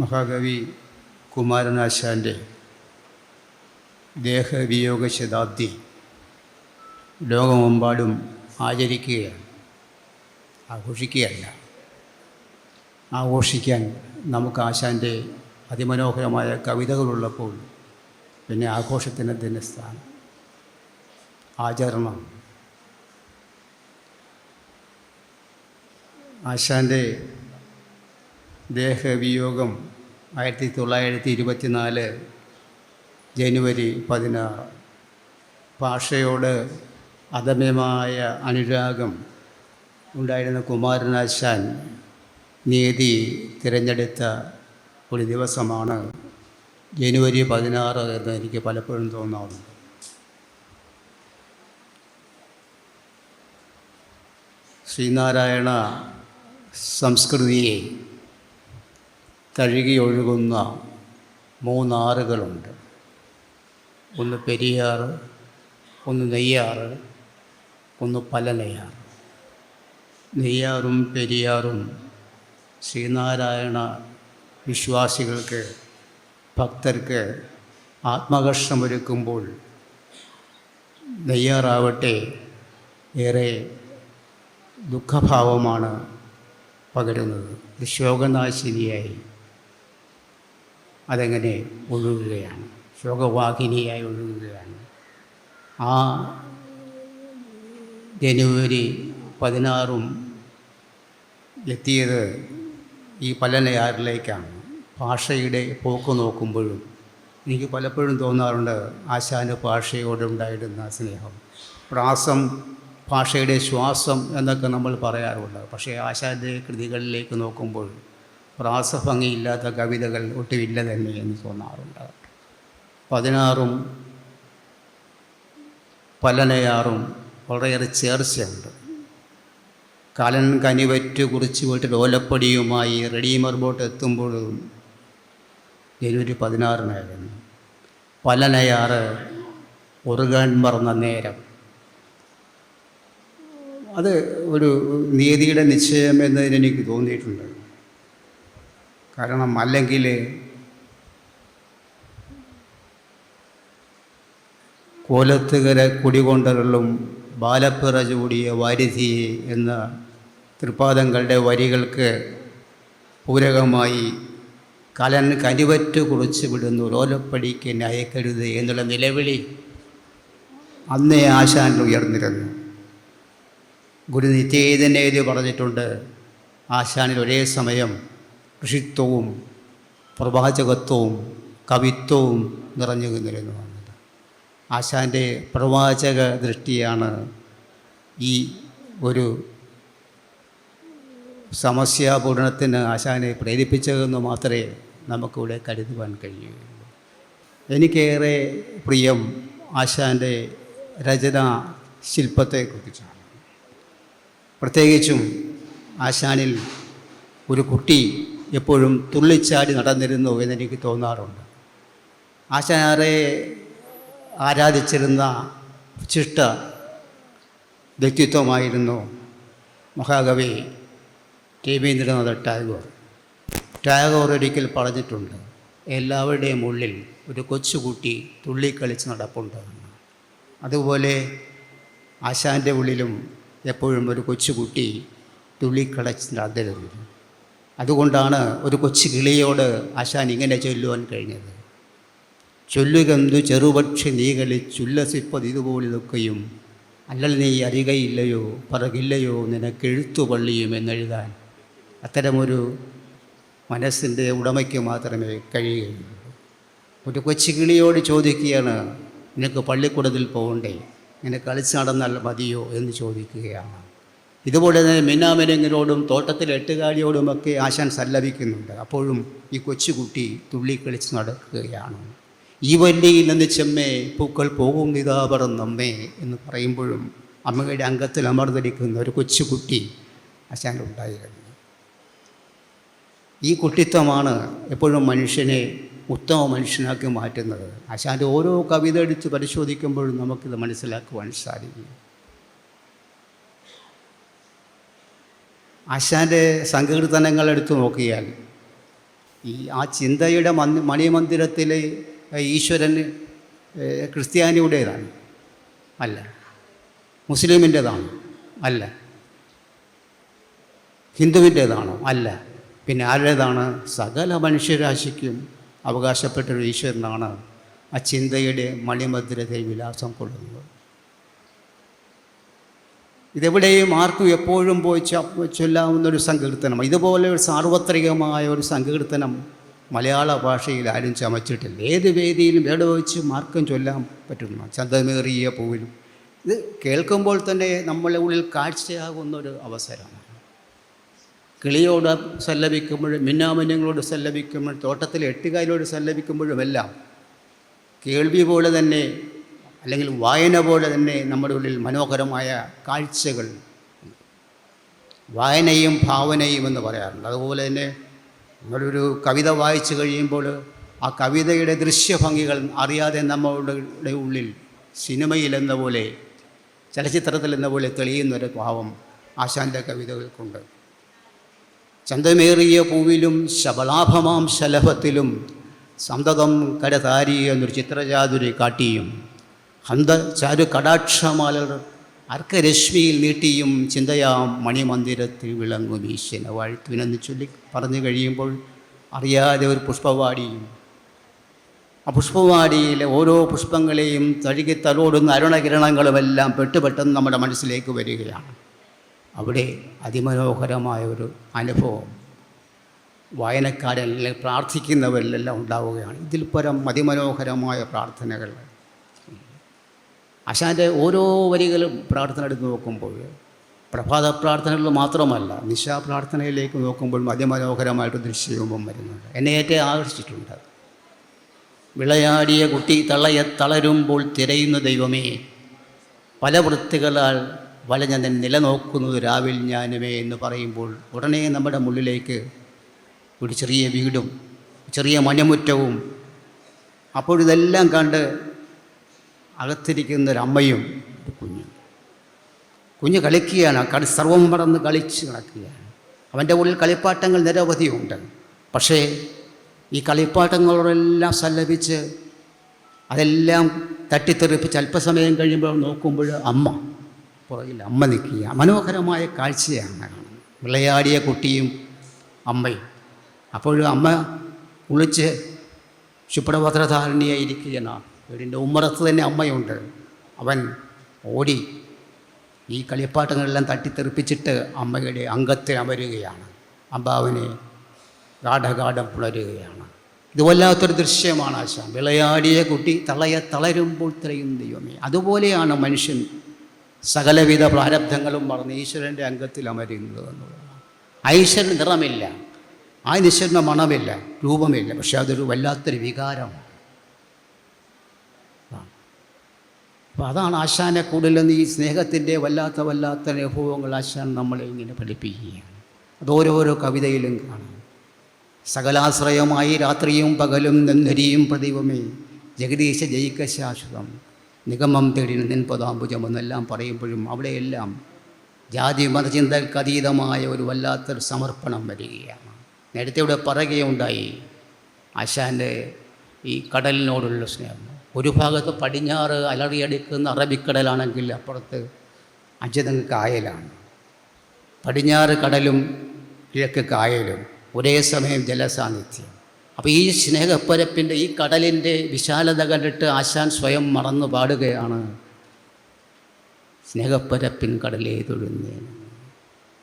മഹാകവി കുമാരനാശാന്റെ ദേഹവിയോഗ ശതാബ്ദി ലോകമെമ്പാടും ആചരിക്കുകയാണ്. ആഘോഷിക്കുകയല്ല. ആഘോഷിക്കാൻ നമുക്ക് ആശാന്റെ അതിമനോഹരമായ കവിതകളുള്ളപ്പോൾ പിന്നെ ആഘോഷത്തിന് തന്നെ സ്ഥാനം. ആചരണം. ആശാന്റെ ദേഹവിയോഗം ആയിരത്തി തൊള്ളായിരത്തി ഇരുപത്തിനാല് ജനുവരി പതിനാറ്. ഭാഷയോട് അദമ്യമായ അനുരാഗം ഉണ്ടായിരുന്ന കുമാരനാശാൻ നീതി തിരഞ്ഞെടുത്ത ഒരു ദിവസമാണ് ജനുവരി പതിനാറ് എന്ന് എനിക്ക് പലപ്പോഴും തോന്നാറുണ്ട്. ശ്രീനാരായണ സംസ്കൃതിയെ തഴുകിയൊഴുകുന്ന മൂന്നാറുകളുണ്ട്. ഒന്ന് പെരിയാർ ഒന്ന് നെയ്യാറ് ഒന്ന് പലനയാർ. നെയ്യാറും പെരിയാറും ശ്രീനാരായണ വിശ്വാസികൾക്ക് ഭക്തർക്ക് ആത്മകർഷമൊരുക്കുമ്പോൾ നെയ്യാറാവട്ടെ ഏറെ ദുഃഖഭാവമാണ് പകരുന്നത്. ശോകനാശിനിയായി. അതെങ്ങനെ ഒഴുകുകയാണ്. ശോകവാഹിനിയായി ഒഴുകുകയാണ്. ആ ജനുവരി പതിനാറും എത്തിയത് ഈ പല്ലനയാറിലേക്കാണ്. ഭാഷയുടെ പോക്ക് നോക്കുമ്പോഴും എനിക്ക് പലപ്പോഴും തോന്നാറുണ്ട് ആശാന് ഭാഷയോടുണ്ടായിരുന്ന സ്നേഹം. പ്രാസം ഭാഷയുടെ ശ്വാസം എന്നൊക്കെ നമ്മൾ പറയാറുണ്ട്. പക്ഷേ ആശാന്റെ കൃതികളിലേക്ക് നോക്കുമ്പോൾ പ്രാസഭംഗിയില്ലാത്ത കവിതകൾ ഒട്ടുമില്ല തന്നെ എന്ന് തോന്നാറുണ്ട്. പതിനാറും പലനയാറും വളരെയേറെ ചേർച്ചയുണ്ട്. കലൻ കനിവറ്റ് കുറിച്ച് പോയിട്ട് ഡോലപ്പടിയുമായി റെഡീമർ ബോട്ട് എത്തുമ്പോഴും ജനുവരി പതിനാറിനായിരുന്നു. പലനയാറ് ഉറുകാൻ മറന്ന നേരം. അത് ഒരു നീതിയുടെ നിശ്ചയം എന്നതിനെനിക്ക് തോന്നിയിട്ടുണ്ട്. കാരണം അല്ലെങ്കിൽ കോലത്തുകര കുടികൊണ്ടരളും ബാലപ്പിറ ചൂടിയ വാരിധി എന്ന തൃപ്പാദങ്ങളുടെ വരികൾക്ക് പൂരകമായി കലൻ കനിവറ്റ് കുറിച്ച് വിടുന്നു. ലോലപ്പടിക്ക് നയക്കരുത് എന്നുള്ള നിലവിളി അന്നേ ആശാൻ ഉയർന്നിരുന്നു. ഗുരു നിത്യേതനേത് പറഞ്ഞിട്ടുണ്ട് ആശാനിൽ ഒരേ സമയം ഋഷിത്വവും പ്രവാചകത്വവും കവിത്വവും നിറഞ്ഞു നിന്നിരുന്നു വന്നത് ആശാന്റെ പ്രവാചക ദൃഷ്ടിയാണ് ഈ ഒരു സമസ്യാപൂരണത്തിന് ആശാനെ പ്രേരിപ്പിച്ചതെന്ന് മാത്രമേ നമുക്കിവിടെ കരുതുവാൻ കഴിയുകയുള്ളൂ. എനിക്കേറെ പ്രിയം ആശാന്റെ രചനാ ശില്പത്തെക്കുറിച്ചാണ്. പ്രത്യേകിച്ചും ആശാനിൽ ഒരു കുട്ടി എപ്പോഴും തുള്ളിച്ചാടി നടന്നിരുന്നു എന്നെനിക്ക് തോന്നാറുണ്ട്. ആശാനാറെ ആരാധിച്ചിരുന്ന ശിഷ്ട വ്യക്തിത്വമായിരുന്നു മഹാകവി രവീന്ദ്രനാഥ ടാഗോർ. ടാഗോർ ഒരിക്കൽ പറഞ്ഞിട്ടുണ്ട് എല്ലാവരുടെയും ഉള്ളിൽ ഒരു കൊച്ചുകൂട്ടി തുള്ളിക്കളിച്ച് നടപ്പുണ്ട്. അതുപോലെ ആശാന്റെ ഉള്ളിലും എപ്പോഴും ഒരു കൊച്ചുകുട്ടി തുള്ളിക്കളിച്ച് നടന്നിരുന്നു അതുകൊണ്ടാണ് ഒരു കൊച്ചു കിളിയോട് ആശാൻ ഇങ്ങനെ ചൊല്ലുവാൻ കഴിഞ്ഞത്. ചൊല്ലുകന്തു ചെറുപക്ഷി നീ കളിച്ചുല്ലസിപ്പത് ഇതുപോലിതൊക്കെയും അല്ലൽ നീ അറിയുകയില്ലയോ പറകില്ലയോ നിനക്ക് എഴുത്തുപള്ളിയും എന്നെഴുതാൻ. അത്തരമൊരു മനസ്സിന്റെ ഉടമയ്ക്ക് മാത്രമേ കഴിയുകയുള്ളൂ. ഒരു കൊച്ചു കിളിയോട് ചോദിക്കുകയാണ് നിനക്ക് പള്ളിക്കൂടത്തിൽ പോകണ്ടേ? നിന്നെ കളിച്ച് നടന്നാൽ മതിയോ? എന്ന് ചോദിക്കുകയാണ്. ഇതുപോലെ തന്നെ മിന്നാമരങ്ങരോടും തോട്ടത്തിലെ എട്ടുകാലിയോടുമൊക്കെ ആശാൻ സല്ലപിക്കുന്നുണ്ട്. അപ്പോഴും ഈ കൊച്ചുകുട്ടി തുള്ളിക്കളിച്ച് നടക്കുകയാണ്. ഈ വല്ലിയിൽ നിന്ന് ചെമ്മേ പൂക്കൾ പോകും ഇതാ നമ്മേ എന്ന് പറയുമ്പോഴും അമ്മയുടെ അംഗത്തിൽ അമർന്നിരിക്കുന്ന ഒരു കൊച്ചുകുട്ടി ആശാനുണ്ടായിരുന്നു ഈ കുട്ടിത്വമാണ് എപ്പോഴും മനുഷ്യനെ ഉത്തമ മനുഷ്യനാക്കി മാറ്റുന്നത്. ആശാന്റെ ഓരോ കവിത എടുത്ത് പരിശോധിക്കുമ്പോഴും നമുക്കിത് മനസ്സിലാക്കുവാൻ സാധിക്കും. ആശാന്റെ സങ്കീർത്തനങ്ങൾ എടുത്തു നോക്കിയാൽ ഈ ആ ചിന്തയുടെ മന്ദി മണിമന്ദിരത്തിലെ ഈശ്വരൻ ക്രിസ്ത്യാനിയുടേതാണ്. അല്ല. മുസ്ലിമിന്റേതാണ്. അല്ല. ഹിന്ദുവിന്റേതാണോ? അല്ല. പിന്നെ ആരുടേതാണ്? സകല മനുഷ്യരാശിക്കും അവകാശപ്പെട്ടൊരു ഈശ്വരനാണ് ആ ചിന്തയുടെ മണിമന്ദിരത്തെ വിലാസം കൊള്ളുന്നത്. ഇതെവിടെയും ആർക്കും എപ്പോഴും പോയി ചൊല്ലാവുന്നൊരു സങ്കീർത്തനം. ഇതുപോലെ ഒരു സാർവത്രികമായ ഒരു സങ്കീർത്തനം മലയാള ഭാഷയിൽ ആരും ചമച്ചിട്ടില്ല. ഏത് വേദിയിലും എവിടെ വെച്ച് മാർക്കും ചൊല്ലാൻ പറ്റുന്ന ചന്തമേറിയ പോലും ഇത് കേൾക്കുമ്പോൾ തന്നെ നമ്മളെ ഉള്ളിൽ കാഴ്ചയാകുന്ന ഒരു അവസരമാണ്. കിളിയോട് സല്ലപിക്കുമ്പോഴും മിന്നാമിന്യങ്ങളോട് സല്ലപിക്കുമ്പോഴും തോട്ടത്തിലെ എട്ടുകാലോട് സല്ലപിക്കുമ്പോഴുമെല്ലാം കേൾവി പോലെ തന്നെ അല്ലെങ്കിൽ വായന പോലെ തന്നെ നമ്മുടെ ഉള്ളിൽ മനോഹരമായ കാഴ്ചകൾ വായനയും ഭാവനയും എന്ന് പറയാറുണ്ട്. അതുപോലെ തന്നെ നമ്മളൊരു കവിത വായിച്ചു കഴിയുമ്പോൾ ആ കവിതയുടെ ദൃശ്യഭംഗികൾ അറിയാതെ നമ്മളുടെ ഉള്ളിൽ സിനിമയിലെന്ന പോലെ ചലച്ചിത്രത്തിൽ എന്ന പോലെ തെളിയുന്നൊരു ഭാവം ആശാന്റെ കവിതകൾക്കുണ്ട്. ചന്തമേറിയ പൂവിലും ശബലാഭമാം ശലഭത്തിലും സന്തതം കരതാരി എന്നൊരു ചിത്രചാതുരി കാട്ടിയും ഹന്ത ചാരു കടാക്ഷമാലർ അർക്കരശ്മിയിൽ നീട്ടിയും ചിന്തയാം മണിമന്ദിരത്തിൽ വിളങ്ങും ഈശ്വന വാഴ്ത്തുവിനെന്ന് ചൊല്ലി പറഞ്ഞു കഴിയുമ്പോൾ അറിയാതെ ഒരു പുഷ്പവാടിയും ആ പുഷ്പവാടിയിലെ ഓരോ പുഷ്പങ്ങളെയും തഴുകി തലോടുന്ന അരുണകിരണങ്ങളുമെല്ലാം പെട്ടുപെട്ടെന്ന് നമ്മുടെ മനസ്സിലേക്ക് വരികയാണ്. അവിടെ അതിമനോഹരമായ ഒരു അനുഭവം. വായനക്കാരെല്ലാം പ്രാർത്ഥിക്കുന്നവരിലെല്ലാം ഉണ്ടാവുകയാണ്. ഇതിൽ പരം അതിമനോഹരമായ പ്രാർത്ഥനകൾ. ആശാന്റെ ഓരോ വരികളും പ്രാർത്ഥന എടുത്ത് നോക്കുമ്പോൾ പ്രഭാത പ്രാർത്ഥനകൾ മാത്രമല്ല നിശാ പ്രാർത്ഥനയിലേക്ക് നോക്കുമ്പോൾ അതിമനോഹരമായിട്ട് ദൃശ്യവും വരുന്നുണ്ട്. എന്നെ ഏറ്റവും ആകർഷിച്ചിട്ടുണ്ട്. വിളയാടിയ കുട്ടി തളയ തളരുമ്പോൾ തിരയുന്ന ദൈവമേ പല വൃത്തികളാൽ വലഞ്ഞ നിലനോക്കുന്നത് രാവിൽ ഞാനുമേ എന്ന് പറയുമ്പോൾ ഉടനെ നമ്മുടെ മുള്ളിലേക്ക് ഒരു ചെറിയ വീടും ചെറിയ മണിമുറ്റവും അപ്പോഴിതെല്ലാം കണ്ട് അകത്തിരിക്കുന്ന ഒരു അമ്മയും ഒരു കുഞ്ഞും. കുഞ്ഞ് കളിക്കുകയാണ് കളി സർവം മറന്ന് കളിച്ച് നടക്കുകയാണ്. അവന്റെ ഉള്ളിൽ കളിപ്പാട്ടങ്ങൾ നിരവധിയുണ്ട്. പക്ഷേ ഈ കളിപ്പാട്ടങ്ങളോടെല്ലാം സല്ലപിച്ച് അതെല്ലാം തട്ടിത്തെറിപ്പിച്ച് അല്പസമയം കഴിയുമ്പോൾ നോക്കുമ്പോൾ അമ്മ പുറകിൽ അമ്മ നിൽക്കുക. മനോഹരമായ കാഴ്ചയാണ് കാണുന്നത്. വിളയാടിയ കുട്ടിയും അമ്മയും. അപ്പോഴും അമ്മ കുളിച്ച് ശുഭ്രവസ്ത്രധാരണിയായിരിക്കുകയാണ് വീടിന്റെ ഉമ്മറത്ത് തന്നെ അമ്മയുണ്ട്. അവൻ ഓടി ഈ കളിപ്പാട്ടങ്ങളെല്ലാം തട്ടിത്തെറിപ്പിച്ചിട്ട് അമ്മയുടെ അംഗത്തെ അമരുകയാണ്. അമ്പാവിനെ ഗാഠഗാഠം പുളരുകയാണ് ഇത് വല്ലാത്തൊരു ദൃശ്യമാണ് ആശാ വിളയാടിയ കുട്ടി തളയ തളരുമ്പോൾ തിരയും ദൈവമേ. അതുപോലെയാണ് മനുഷ്യൻ സകലവിധ പ്രാരബ്ധങ്ങളും മറന്ന് ഈശ്വരന്റെ അംഗത്തിൽ അമരുന്നത് എന്നുള്ളതാണ്. ഐശ്വരൻ നിറമില്ല. ആ ഈശ്വരന്റെ മണമില്ല രൂപമില്ല. പക്ഷെ അതൊരു വല്ലാത്തൊരു വികാരമാണ്. അപ്പോൾ അതാണ് ആശാനെ കൂടുതലെന്ന് ഈ സ്നേഹത്തിന്റെ വല്ലാത്ത വല്ലാത്ത അനുഭവങ്ങൾ ആശാൻ നമ്മളെ ഇങ്ങനെ പഠിപ്പിക്കുകയാണ്. അത് കവിതയിലും കാണാം. സകലാശ്രയമായി രാത്രിയും പകലും നെന്നരിയും പ്രതിവമേ ജഗദീശ ജയിക്ക ശാശ്വതം. നിഗമം തേടി നിൻപതാംബുജം എന്നെല്ലാം പറയുമ്പോഴും അവിടെയെല്ലാം ജാതി മതചിന്തകൾക്ക് അതീതമായ ഒരു വല്ലാത്തൊരു സമർപ്പണം വരികയാണ്. നേരത്തെ ഇവിടെ പറയുകയുണ്ടായി ആശാന്റെ ഈ കടലിനോടുള്ള സ്നേഹം. ഒരു ഭാഗത്ത് പടിഞ്ഞാറ് അലറിയടിക്കുന്ന അറബിക്കടലാണെങ്കിൽ അപ്പുറത്ത് അജിതങ്ങ് കായലാണ്. പടിഞ്ഞാറ് കടലും കിഴക്ക് കായലും ഒരേ സമയം ജലസാന്നിധ്യം. അപ്പോൾ ഈ സ്നേഹപ്പരപ്പിന്റെ ഈ കടലിന്റെ വിശാലത കണ്ടിട്ട് ആശാൻ സ്വയം മറന്നു പാടുകയാണ്. സ്നേഹപ്പരപ്പിൻ കടലേ തൊഴുന്നേന്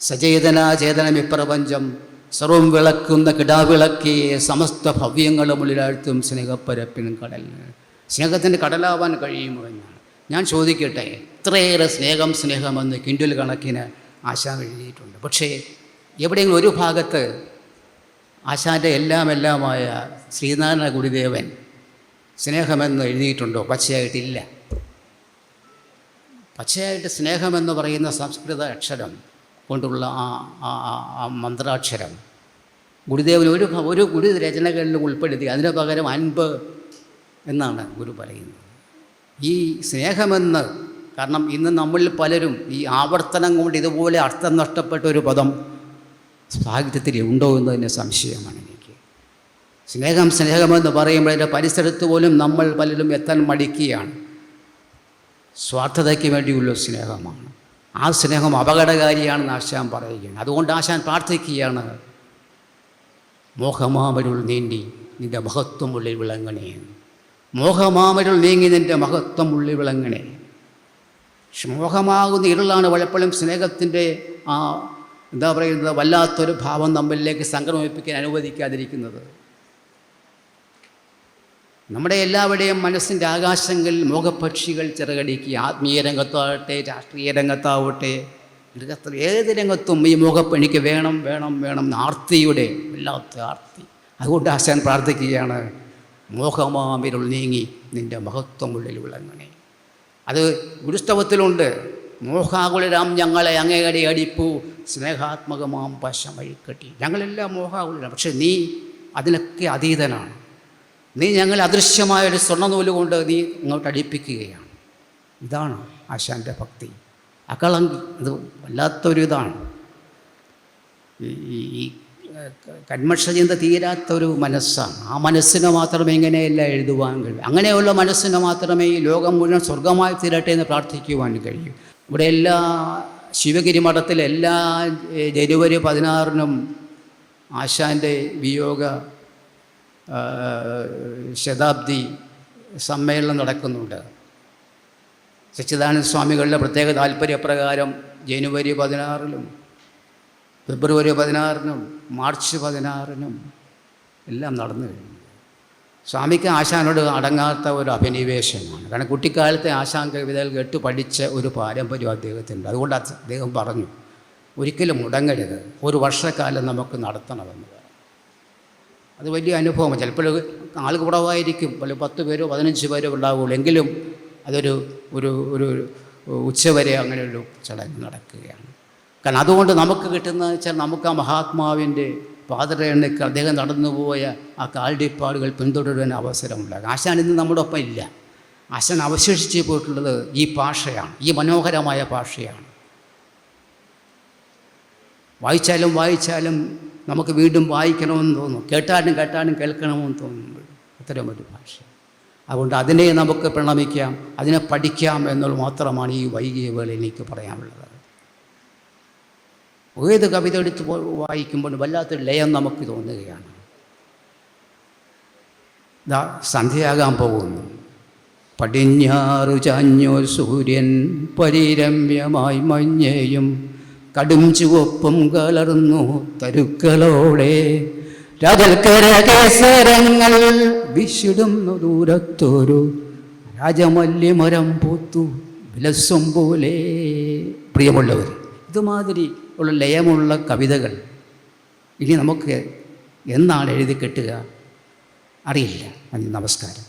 സചേതനാചേതനം ഇപ്രപഞ്ചം സർവം വിളക്കുന്ന കിടാവിളക്കിയെ സമസ്ത ഭവ്യങ്ങളും ഉള്ളിലാഴ്ത്തും സ്നേഹപ്പരപ്പിൻ കടലിന്. സ്നേഹത്തിന്റെ കടലാവാൻ കഴിയുമോ എന്നാണ്. ഞാൻ ചോദിക്കട്ടെ ഇത്രയേറെ സ്നേഹം സ്നേഹമെന്ന് കിൻഡിൽ കണക്കിന് ആശാൻ എഴുതിയിട്ടുണ്ട്. പക്ഷേ എവിടെയെങ്കിലും ഒരു ഭാഗത്ത് ആശാന്റെ എല്ലാം എല്ലാമായ ശ്രീനാരായണ ഗുരുദേവൻ സ്നേഹമെന്ന് എഴുതിയിട്ടുണ്ടോ? പച്ചയായിട്ടില്ല. പച്ചയായിട്ട് സ്നേഹമെന്ന് പറയുന്ന സംസ്കൃത അക്ഷരം കൊണ്ടുള്ള ആ ആ- മന്ത്രാക്ഷരം ഗുരുദേവൻ ഒരു ഒരു ഗുരു രചനകളിൽ ഉൾപ്പെടുത്തി. അതിന് പകരം അൻപ് എന്നാണ് ഗുരു പറയുന്നത്. ഈ സ്നേഹമെന്ന് കാരണം ഇന്ന് നമ്മളിൽ പലരും ഈ ആവർത്തനം കൊണ്ട് ഇതുപോലെ അർത്ഥം നഷ്ടപ്പെട്ട ഒരു പദം സാഹിത്യത്തിൽ ഉണ്ടോ എന്ന് തന്നെ സംശയമാണ് എനിക്ക്. സ്നേഹം സ്നേഹമെന്ന് പറയുമ്പോൾ അതിന്റെ പരിസരത്ത് പോലും നമ്മൾ പലരും എത്താൻ മടിക്കുകയാണ്. സ്വാർത്ഥതയ്ക്ക് വേണ്ടിയുള്ള സ്നേഹമാണ്. ആ സ്നേഹം അപകടകാരിയാണെന്ന് ആശാൻ പറയുകയാണ്. അതുകൊണ്ട് ആശാൻ പ്രാർത്ഥിക്കുകയാണ് മോഹമാമരുൾ നീണ്ടി നിന്റെ മഹത്വം ഉള്ളിൽ വിളങ്ങണേ മോഹമാമരുൾ നീങ്ങി നിന്റെ മഹത്വം ഉള്ളി വിളങ്ങണേ. മോഹമാകുന്ന ഇരുളാണ് പലപ്പോഴും സ്നേഹത്തിന്റെ ആ എന്താ പറയുന്നത്? വല്ലാത്തൊരു ഭാവം നമ്മളിലേക്ക് സംക്രമിപ്പിക്കാൻ അനുവദിക്കാതിരിക്കുന്നത്. നമ്മുടെ എല്ലാവരുടെയും മനസ്സിന്റെ ആകാശങ്ങളിൽ മോഹപക്ഷികൾ ചിറകടിക്കുക. ആത്മീയ രംഗത്താവട്ടെ രാഷ്ട്രീയ രംഗത്താവട്ടെ രംഗത്ത് ഏത് രംഗത്തും ഈ മോഹപ്പ് എനിക്ക് വേണം വേണം വേണം ആർത്തിയുടെ വല്ലാത്ത ആർത്തി. അതുകൊണ്ട് ആശാൻ പ്രാർത്ഥിക്കുകയാണ്. മോഹമാമിരുൾ നീങ്ങി നിന്റെ മഹത്വം ഉള്ളിൽ വിളങ്ങണേ. അത് ഗുരുസ്തവത്തിലുണ്ട്. മോഹാകുലരാം ഞങ്ങളെ അങ്ങേയടി അടിപ്പു. സ്നേഹാത്മകമാം പശമഴിക്കട്ടി. ഞങ്ങളെല്ലാം മോഹാകുലരാം പക്ഷെ നീ അതിനൊക്കെ അതീതനാണ്. നീ ഞങ്ങളെ അദൃശ്യമായ ഒരു സ്വർണനൂൽ കൊണ്ട് നീ ഇങ്ങോട്ട് അടിപ്പിക്കുകയാണ്. ഇതാണ് ആശാന്റെ ഭക്തി. അക്കളങ്കി ഇത് വല്ലാത്തൊരു ഇതാണ് ഈ കന്മഷചിന്ത തീരാത്തൊരു മനസ്സാണ്. ആ മനസ്സിനെ മാത്രമേ ഇങ്ങനെയല്ല എഴുതുവാൻ കഴിയും. അങ്ങനെയുള്ള മനസ്സിനെ മാത്രമേ ഈ ലോകം മുഴുവൻ സ്വർഗമായി തീരട്ടെ എന്ന് പ്രാർത്ഥിക്കുവാൻ കഴിയും. ഇവിടെ എല്ലാ ശിവഗിരി മഠത്തിലെ എല്ലാ ജനുവരി പതിനാറിനും ആശാന്റെ വിയോഗ ശതാബ്ദി സമ്മേളനം നടക്കുന്നുണ്ട്. സച്ചിദാനന്ദ സ്വാമികളുടെ പ്രത്യേക താല്പര്യപ്രകാരം ജനുവരി പതിനാറിലും ഫെബ്രുവരി പതിനാറിനും മാർച്ച് പതിനാറിനും എല്ലാം നടന്നു കഴിഞ്ഞു. സ്വാമിക്ക് ആശാനോട് അടങ്ങാത്ത ഒരു അഭിനിവേശമാണ്. കാരണം കുട്ടിക്കാലത്തെ ആശാൻ കവിതകൾ കേട്ട് പഠിച്ച ഒരു പാരമ്പര്യം അദ്ദേഹത്തിന്റെ അതുകൊണ്ട് അത് അദ്ദേഹം പറഞ്ഞു ഒരിക്കലും മുടങ്ങരുത്. ഒരു വർഷക്കാലം നമുക്ക് നടത്തണമെന്ന് അത് വലിയ അനുഭവമാണ്. ചിലപ്പോൾ ആൾ കുറവായിരിക്കും. പല പത്ത് പേരോ പതിനഞ്ച് പേരോ ഉണ്ടാവുള്ളൂ. എങ്കിലും അതൊരു ഒരു ഒരു ഉച്ചവരെ അങ്ങനെ ഒരു ചടങ്ങ് നടക്കുകയാണ്. കാരണം അതുകൊണ്ട് നമുക്ക് കിട്ടുന്നതെന്ന് വെച്ചാൽ നമുക്ക് ആ മഹാത്മാവിന്റെ പാതരേണയ്ക്ക് അദ്ദേഹം നടന്നുപോയ ആ കാൽഡിപ്പാടുകൾ പിന്തുടരുവാൻ അവസരമുണ്ടാകും. ആശാൻ ഇന്ന് നമ്മുടെ ഒപ്പം ഇല്ല. ആശാൻ അവശേഷിച്ച് പോയിട്ടുള്ളത് ഈ ഭാഷയാണ് ഈ മനോഹരമായ ഭാഷയാണ്. വായിച്ചാലും വായിച്ചാലും നമുക്ക് വീണ്ടും വായിക്കണമെന്ന് തോന്നും. കേട്ടാലും കേട്ടാലും കേൾക്കണമെന്ന് തോന്നും അത്തരം ഒരു ഭാഷ. അതുകൊണ്ട് അതിനെ നമുക്ക് പ്രണമിക്കാം അതിനെ പഠിക്കാം എന്നുള്ളത് മാത്രമാണ് ഈ വൈകിയ വേളയിൽ എനിക്ക് പറയാനുള്ളത്. ഏത് കവിത എടുത്ത് വായിക്കുമ്പോൾ വല്ലാത്തൊരു ലയം നമുക്ക് തോന്നുകയാണ്. ദാ സന്ധ്യയാകാൻ പോകുന്നു. പടിഞ്ഞാറു ചാഞ്ഞോർ സൂര്യൻ പരിരമ്യമായി മഞ്ഞയും കടും ചുവപ്പും കലർന്നു തരുക്കളോടെ. രാജൽക്കര വിശിടുന്നു ദൂരത്തൊരു രാജമല്യമരം പൂത്തു വിലസ്വം പോലെ. പ്രിയമുള്ളവർ ഇതുമാതിരി ഉള്ള ലയമുള്ള കവിതകൾ ഇനി നമുക്ക് എന്നാണ് എഴുതി കെട്ടുക? അറിയില്ല. നന്ദി നമസ്കാരം.